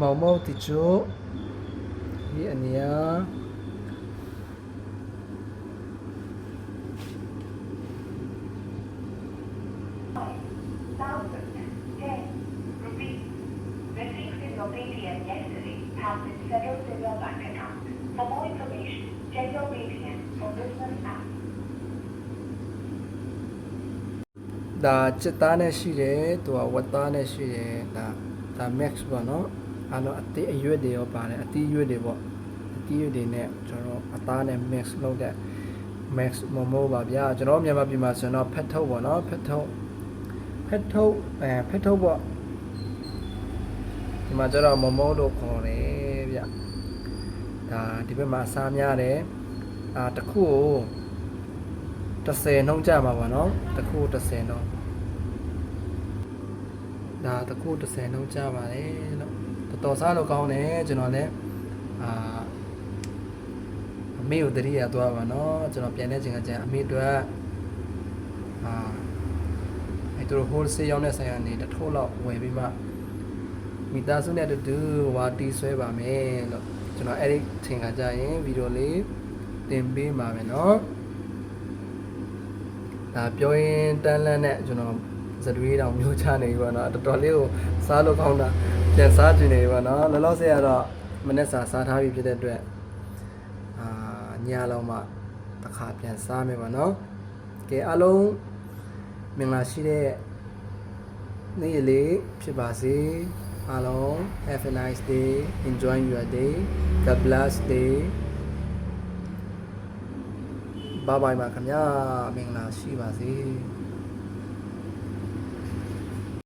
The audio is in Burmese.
မောင်မောတိချိုဒီအနီယာဒါချက်သားနဲ့ရှိတယ်သူကဝက်သားနဲ့ရှိတယ်ဒါဒါ max ပေါ့နော် အားလုံးအသေးအရွက်တွေရောပါတယ်အသေးရွက်တွေပေါ့အသေးရွက်တွေနဲ့ကျွန်တော်အသားနဲ့ max လုပ်တဲ့ max မမိုးပါဗျာကျွန်တော်မြန်မာပြည်မှာဆိုရင်တော့ဖက်ထုတ်ပေါ့နော်ဖက်ထုတ်ဖက်ထုတ်အဲဖက်ထုတ်ပေါ့ဒီမှာကျတော့မမိုးလို့ခေါ်တယ်ဗျဒါဒီဘက်မှာအစားများတယ်အာတစ်ခုကို30နှုံးကြမှာပေါ့နော်တစ်ခု30နှုံးဒါတစ်ခု30နှုံးကြပါတယ်လို့ တော်တော်စားလို့ကောင်းတယ်ကျွန်တော်လည်းအာအမေကိုတတိယသွားပါနော်ကျွန်တော်ပြန်တဲ့ချိန်ကကျရင်အမေတို့အာအဲတို့ wholesale ရောင်းတဲ့ဆိုင်ကနေတစ်ထိုးလောက်ဝယ်ပြီးမှမိသားစုနဲ့အတူတူဝါတီဆွဲပါမယ်လို့ကျွန်တော်အဲ့ဒီချိန်ကကျရင်ဗီဒီယိုလေးတင်ပေးပါမယ်နော်ဒါပြောရင်တန်းလန်းနဲ့ကျွန်တော်ဇတွေးတောင်မျိုးချနေပြီပေါ့နော်တော်တော်လေးကိုစားလို့ကောင်းတာ ပြန်စားကြည့်နေပြီပေါ့နော်လောလောဆယ်ကတော့မနေ့စာစားထားပြီဖြစ်တဲ့အတွက်အာညလောက်မှတစ်ခါပြန်စားမယ်ပါနော်ကဲအားလုံးမင်္ဂလာရှိတဲ့နေ့ရက်လေးဖြစ်ပါစေအားလုံး have a nice day enjoy your day god bless day bye bye ပါခင်ဗျာမင်္ဂလာရှိပါစေ